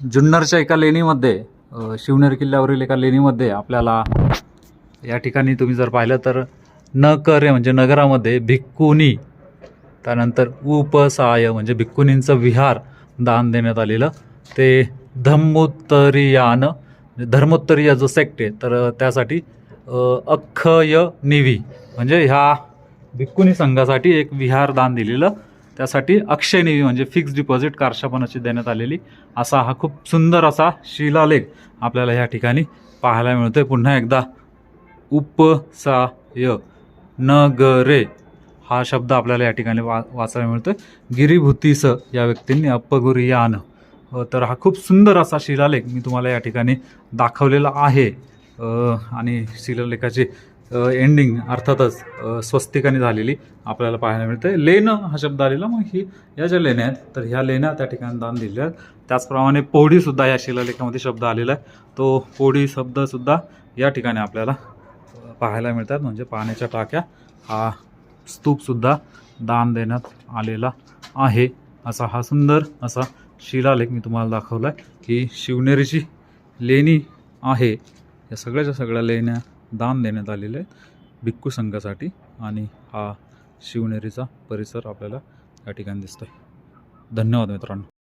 जुन्नरच्या एका लेणीमध्ये शिवनेर किल्ल्यावरील एका लेणीमध्ये आपल्याला या ठिकाणी तुम्ही जर पाहिलं तर न म्हणजे नगरामध्ये भिक्कुनी त्यानंतर उपसाय म्हणजे भिक्कुनींचं विहार दान देण्यात आलेलं. ते धम्मोत्तरीयान म्हणजे धर्मोत्तरीय जो सेक्ट आहे तर त्यासाठी अ, अख्खय निवी म्हणजे ह्या भिक्कुनी संघासाठी एक विहार दान दिलेलं. त्यासाठी अक्षय म्हणजे फिक्स डिपॉझिट कारशापनाची देण्यात आलेली असा हा खूप सुंदर असा शिलालेख आपल्याला या ठिकाणी पाहायला मिळतोय. पुन्हा एकदा उपसाय नगरे हा शब्द आपल्याला या ठिकाणी वा वाचायला मिळतोय. गिरीभूतीस या व्यक्तींनी अपगुरियान. तर हा खूप सुंदर असा शिलालेख मी तुम्हाला या ठिकाणी दाखवलेला आहे. आणि शिलालेखाची एंडिंग अर्थातच स्वस्तिकाने झालेली आपल्याला पाहायला मिळते. लेणं हा शब्द आलेला मग ही या ज्या लेण्या आहेत तर ह्या लेण्या त्या ठिकाणी दान दिलेल्या आहेत. त्याचप्रमाणे पोढीसुद्धा या शिलालेखामध्ये शब्द आलेला आहे. तो पोडी शब्दसुद्धा या ठिकाणी आपल्याला पाहायला मिळतात. म्हणजे पाण्याच्या टाक्या हा स्तूपसुद्धा दान देण्यात आलेला आहे. असा हा सुंदर असा शिलालेख मी तुम्हाला दाखवला आहे की शिवनेरीची लेणी आहे. या सगळ्याच्या सगळ्या लेण्या दान देण्यात आलेले आहेत भिक्खू संघासाठी आणि हा शिवनेरीचा परिसर आपल्याला या ठिकाणी दिसतोय. धन्यवाद मित्रांनो.